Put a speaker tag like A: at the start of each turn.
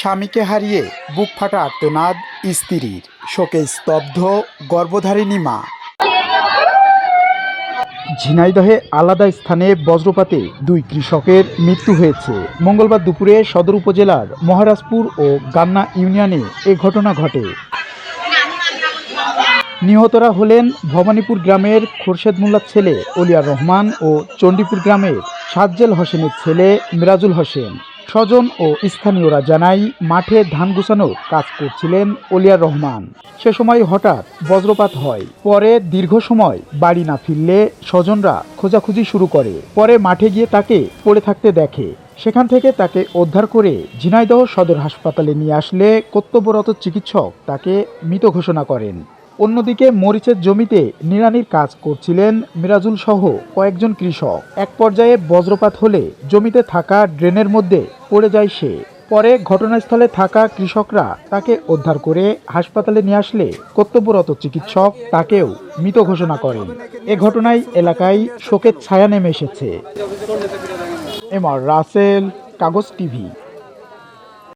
A: স্বামীকে হারিয়ে বুক ফাটা আত্মনাদ স্ত্রীর শোকে স্তব্ধ গর্ভধারিণী মা ঝিনাইদহে আলাদা স্থানে বজ্রপাতে দুই কৃষকের মৃত্যু হয়েছে মঙ্গলবার দুপুরে সদর উপজেলার মহারাজপুর ও গান্না ইউনিয়নে এ ঘটনা ঘটে নিহতরা হলেন ভবানীপুর গ্রামের খোরশেদ মোল্লার ছেলে অলিয়া রহমান ও চণ্ডীপুর গ্রামের সাজ্জেল হোসেনের ছেলে মিরাজুল হোসেন স্বজন ও স্থানীয়রা জানায় মাঠে ধান গুছানোর কাজ করছিলেন অলিয়ার রহমান সে সময় হঠাৎ বজ্রপাত হয় পরে দীর্ঘ সময় বাড়ি না ফিরলে স্বজনরা খোঁজাখুঁজি শুরু করে পরে মাঠে গিয়ে তাকে পড়ে থাকতে দেখে সেখান থেকে তাকে উদ্ধার করে ঝিনাইদহ সদর হাসপাতালে নিয়ে আসলে কর্তব্যরত চিকিৎসক তাকে মৃত ঘোষণা করেন অন্যদিকে মরিচের জমিতে নিড়ানির কাজ করছিলেন মিরাজুল সহ কয়েকজন কৃষক এক পর্যায়ে বজ্রপাত হলে জমিতে থাকা ড্রেনের মধ্যে পড়ে যায় সে পরে ঘটনাস্থলে থাকা কৃষকরা তাকে উদ্ধার করে হাসপাতালে নিয়ে আসলে কর্তব্যরত চিকিৎসক তাকেও মৃত ঘোষণা করেন এ ঘটনায় এলাকায় শোকের ছায়া নেমে এসেছে এম আর রাসেল কাগজ টিভি